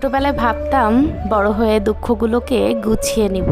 ছোটবেলায় ভাবতাম বড় হয়ে দুঃখগুলোকে গুছিয়ে নিব।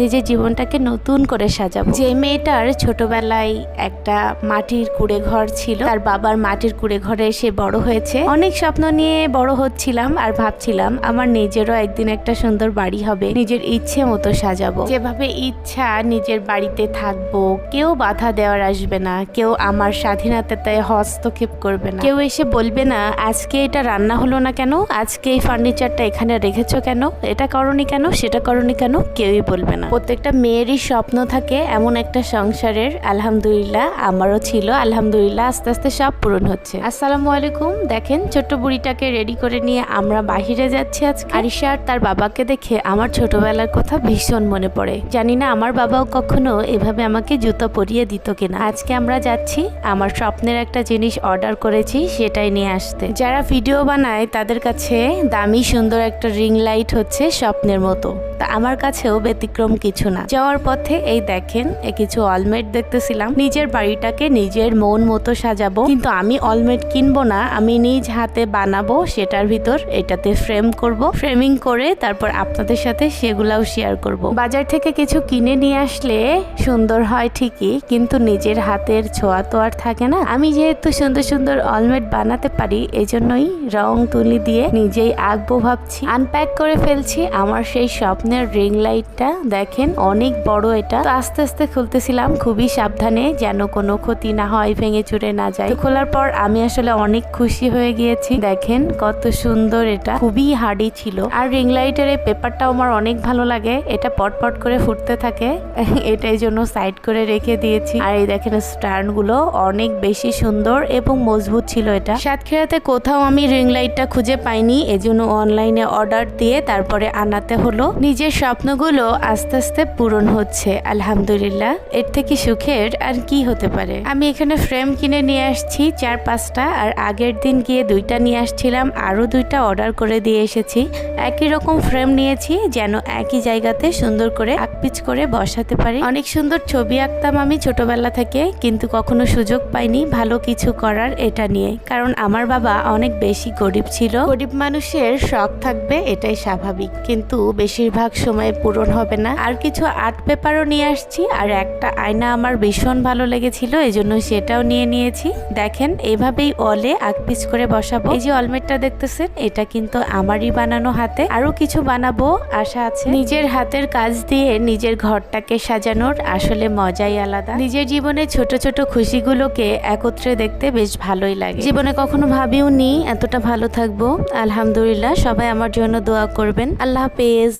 নিজের জীবনটাকে নতুন করে সাজাবো। যে মেয়েটার ছোটবেলায় একটা মাটির কুড়ে ঘর ছিল, তার বাবার মাটির কুড়ে ঘরে সে বড় হয়েছে। অনেক স্বপ্ন নিয়ে বড় হচ্ছিলাম আর ভাবছিলাম, আমার নিজেরও একদিন একটা সুন্দর বাড়ি হবে, নিজের ইচ্ছে মতো সাজাবো। যেভাবে ইচ্ছা নিজের বাড়িতে থাকব, কেউ বাধা দেওয়ার আসবে না, কেউ আমার স্বাধীনতাতে হস্তক্ষেপ করবে না। কেউ এসে বলবে না, আজকে এটা রান্না হলো না কেন? আজকে এই ফার্নিচারটা এখানে রেখেছো কেন? এটা করনি কেন? সেটা করনি কেন? কেউই বলবে না। প্রত্যেকটা মেয়েরই স্বপ্ন থাকে এমন একটা সংসারের। আলহামদুলিল্লাহ আমারও ছিল আলহামদুলিল্লাহ আস্তে আস্তে সব পূরণ হচ্ছে। আসসালামু আলাইকুম দেখেন ছোট্ট বুড়িটাকে রেডি করে নিয়ে আমরা বাহিরে যাচ্ছি আজকে। আরিশা আর তার বাবাকে দেখে আমার ছোটবেলার কথা ভীষণ মনে পড়ে। জানি না আমার বাবাও কখনো এভাবে আমাকে জুতো পরিয়ে দিত কিনা। আজকে আমরা যাচ্ছি আমার স্বপ্নের একটা জিনিস অর্ডার করেছি সেটাই নিয়ে আসতে। যারা ভিডিও বানায় তাদের কাছে দামি সুন্দর একটা রিং লাইট হচ্ছে স্বপ্নের মতো। তা আমার কাছেও ব্যতিক্রম কিছু না। যাওয়ার পথে এই দেখেন কিছু অলমেট দেখতেছিলাম। নিজের বাড়িটাকে নিজের মন মতো সাজাবো, কিন্তু আমি অলমেট কিনবো না, আমি নিজ হাতে বানাবো, সেটার ভিতর এটাতে ফ্রেম করব ফ্রেমিং করে তারপর আপনাদের সাথে সেগুলাও শেয়ার করব। বাজার থেকে কিছু কিনে নিয়ে আসলে সুন্দর হয় ঠিকই, কিন্তু নিজের হাতের ছোঁয়া তো আর থাকে না। আমি যেহেতু সুন্দর সুন্দর অলমেট বানাতে পারি, এজন্যই রং তুলি দিয়ে নিজেই আঁকবো ভাবছি। আনপ্যাক করে ফেলছি, আমার সেই স্বপ্নের রিং লাইটটা দেখেন, অনেক বড় এটা। আস্তে আস্তে খুলতেছিলাম, খুবই সাবধানে যেন কোনো ক্ষতি না হয়, ভেঙে চুরে না যায়। খোলার পর আমি আসলে অনেক খুশি হয়ে গিয়েছি। দেখেন কত সুন্দর এটা, খুবই হার্ডি ছিল। আর রিং লাইটের এই পেপারটাও আমার অনেক ভালো লাগে। এটা পটপট করে ফুটতে থাকে, এটাই জন্য সাইড করে রেখে দিয়েছি। আর এই দেখেন স্ট্যান্ডগুলো অনেক বেশি সুন্দর এবং মজবুত ছিল এটা। সাতক্ষীরাতে কোথাও আমি রিং লাইটটা খুঁজে পাইনি, এজন্য অনলাইনে অর্ডার দিয়ে তারপরে আনাতে হলো। নিজের স্বপ্নগুলো আস্তে আস্তে পূরণ হচ্ছে, আলহামদুলিল্লাহ। এর থেকে সুখের আর কি হতে পারে? আমি এখানে ফ্রেম কিনে নিয়ে আসছি, চার পাঁচটা, আর আগের দিন গিয়ে দুইটা নিয়ে আসছিলাম, আরও দুইটা অর্ডার করে দিয়ে এসেছি। একই রকম ফ্রেম নিয়েছি, যেন একই জায়গাতে সুন্দর করে আকপিচ করে বসাতে পারি। অনেক সুন্দর ছবি আঁকতাম আমি ছোটবেলা থেকে, কিন্তু কখনো সুযোগ পাইনি ভালো কিছু করার এটা নিয়ে। কারণ আমার বাবা অনেক বেশি গরিব ছিল। গরিব মানুষের শখ থাকবে, এটাই স্বাভাবিক। কিন্তু বেশিরভাগ সময় পূরণ হবে না। আর কিছু আর্ট পেপারও নিয়ে আসছি, আর একটা আয়না আমার ভীষণ ভালো লেগেছিল এই জন্য সেটাও নিয়ে নিয়েছি। দেখেন, এভাবেই অলে আকপিচ করে বসাবো। এই যে অলমেটটা দেখতেছেন, এটা কিন্তু আমারই বানানো হাতে। আরও কিছু বানাবো, আশা আছে। নিজের হাতের কাজ দিয়ে নিজের ঘরটাকে সাজানোর আসলে মজাই আলাদা। নিজের জীবনে ছোট ছোট খুশিগুলোকে একত্রে দেখতে বেশ ভালোই লাগে। জীবনে কখনো ভাবিও নি, এতটা ভালো থাকব। আলহামদুলিল্লাহ, সবাই আমার জন্য দোয়া করবেন। আল্লাহ হাফেজ।